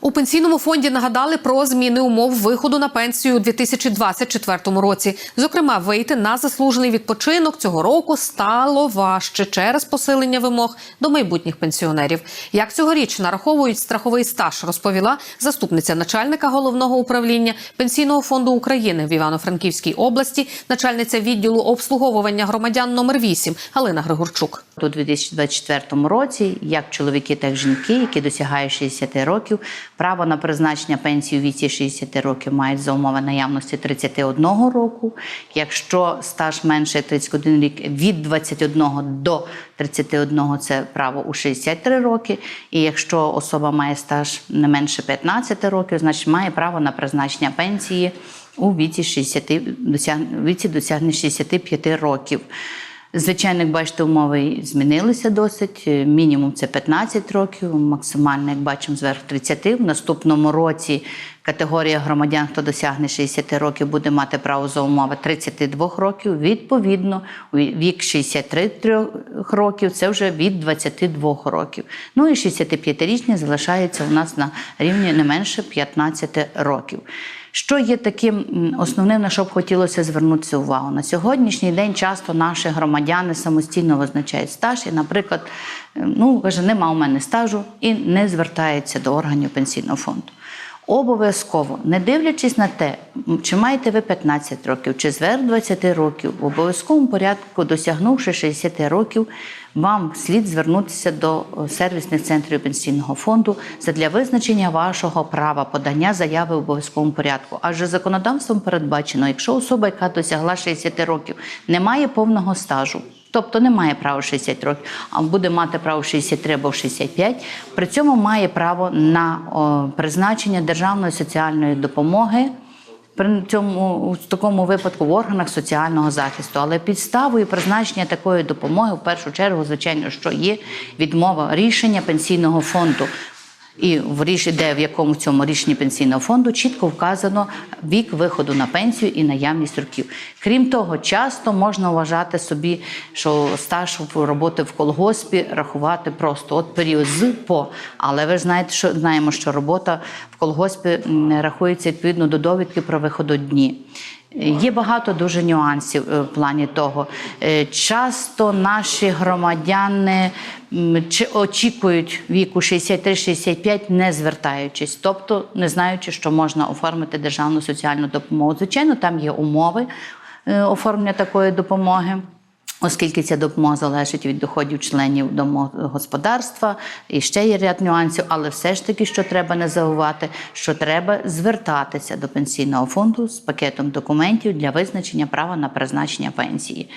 У пенсійному фонді нагадали про зміни умов виходу на пенсію у 2024 році. Зокрема, вийти на заслужений відпочинок цього року стало важче через посилення вимог до майбутніх пенсіонерів. Як цьогоріч нараховують страховий стаж, розповіла заступниця начальника головного управління пенсійного фонду України в Івано-Франківській області, начальниця відділу обслуговування громадян номер 8 Галина Григорчук. У 2024 році, як чоловіки, так і жінки, які досягають 60 років, право на призначення пенсії у віці 60 років мають за умови наявності 31 року. Якщо стаж менше 31 рік від 21 до 31 це право у 63 роки. І якщо особа має стаж не менше 15 років, значить має право на призначення пенсії у віці 60, досяг, віці досягнення 65 років. Звичайно, як бачите, умови змінилися досить. Мінімум це 15 років, максимально, як бачимо, зверху 30. В наступному році категорія громадян, хто досягне 60 років, буде мати право за умови 32 років. Відповідно, вік 63 років це вже від 22 років. Ну і 65-річні залишаються у нас на рівні не менше 15 років. Що є таким основним, на що б хотілося звернутися увагу? На сьогоднішній день часто наші громадяни самостійно визначають стаж і, наприклад, ну каже, нема у мене стажу і не звертається до органів пенсійного фонду. Обов'язково, не дивлячись на те, чи маєте ви 15 років, чи зверх 20 років, в обов'язковому порядку, досягнувши 60 років, вам слід звернутися до сервісних центрів пенсійного фонду для визначення вашого права подання заяви в обов'язковому порядку. Адже законодавством передбачено, якщо особа, яка досягла 60 років, не має повного стажу. Тобто не має права 60 років, а буде мати право 63 або 65, при цьому має право на призначення державної соціальної допомоги. При цьому в такому випадку в органах соціального захисту, але підставою призначення такої допомоги в першу чергу, звичайно, що є відмова рішення пенсійного фонду. І в рішенні, де в якому цьому рішенні пенсійного фонду чітко вказано вік виходу на пенсію і наявність років. Крім того, часто можна вважати собі, що стаж роботи в колгоспі рахувати просто от період з по. Але ви знаєте, що знаємо, що робота в колгоспі рахується відповідно до довідки про вихододні. Є багато дуже нюансів в плані того. Часто наші громадяни чи очікують віку 63-65, не звертаючись, тобто не знаючи, що можна оформити державну соціальну допомогу. Звичайно, там є умови оформлення такої допомоги. Оскільки ця допомога залежить від доходів членів домогосподарства, і ще є ряд нюансів, але все ж таки, що треба не забувати, що треба звертатися до пенсійного фонду з пакетом документів для визначення права на призначення пенсії.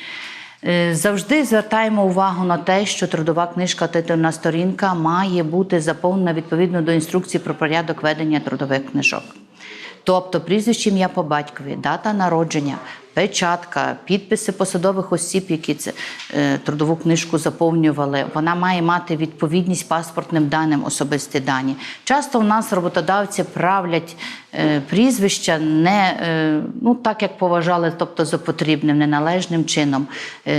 Завжди звертаємо увагу на те, що трудова книжка титульна сторінка має бути заповнена відповідно до інструкції про порядок ведення трудових книжок. Тобто прізвище ім'я по батькові, дата народження, печатка, підписи посадових осіб, які це е, трудову книжку заповнювали. Вона має мати відповідність паспортним даним, особисті дані. Часто в нас роботодавці правлять е, прізвища не е, ну так, як поважали, тобто за потрібним, неналежним чином,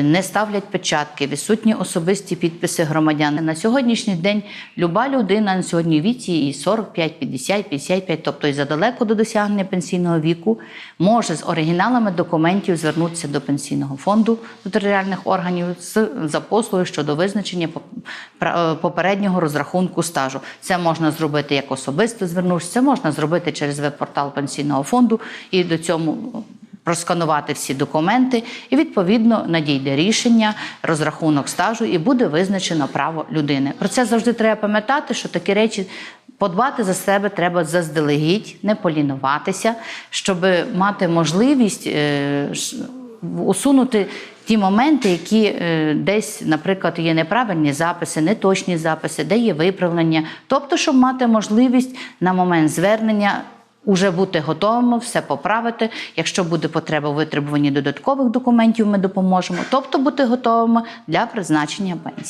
не ставлять печатки, відсутні особисті підписи громадян. На сьогоднішній день люба людина на сьогодні віці і 45, 50, 55, тобто і задалеко до досягнення пенсійного віку, може з оригіналами документів документів звернутися до пенсійного фонду до територіальних органів з за послугою щодо визначення попереднього розрахунку стажу. Це можна зробити як особисто звернувшись, це можна зробити через веб-портал пенсійного фонду і до цьому. Просканувати всі документи, і відповідно надійде рішення, розрахунок стажу, і буде визначено право людини. Про це завжди треба пам'ятати, що такі речі Подбати за себе треба заздалегідь, не полінуватися, щоб мати можливість е, усунути ті моменти, які е, десь, наприклад, є неправильні записи, неточні записи, де є виправлення. Тобто, щоб мати можливість на момент звернення. Уже бути готовими, все поправити. Якщо буде потреба в витребуванні додаткових документів, ми допоможемо. Тобто бути готовими для призначення пенсії.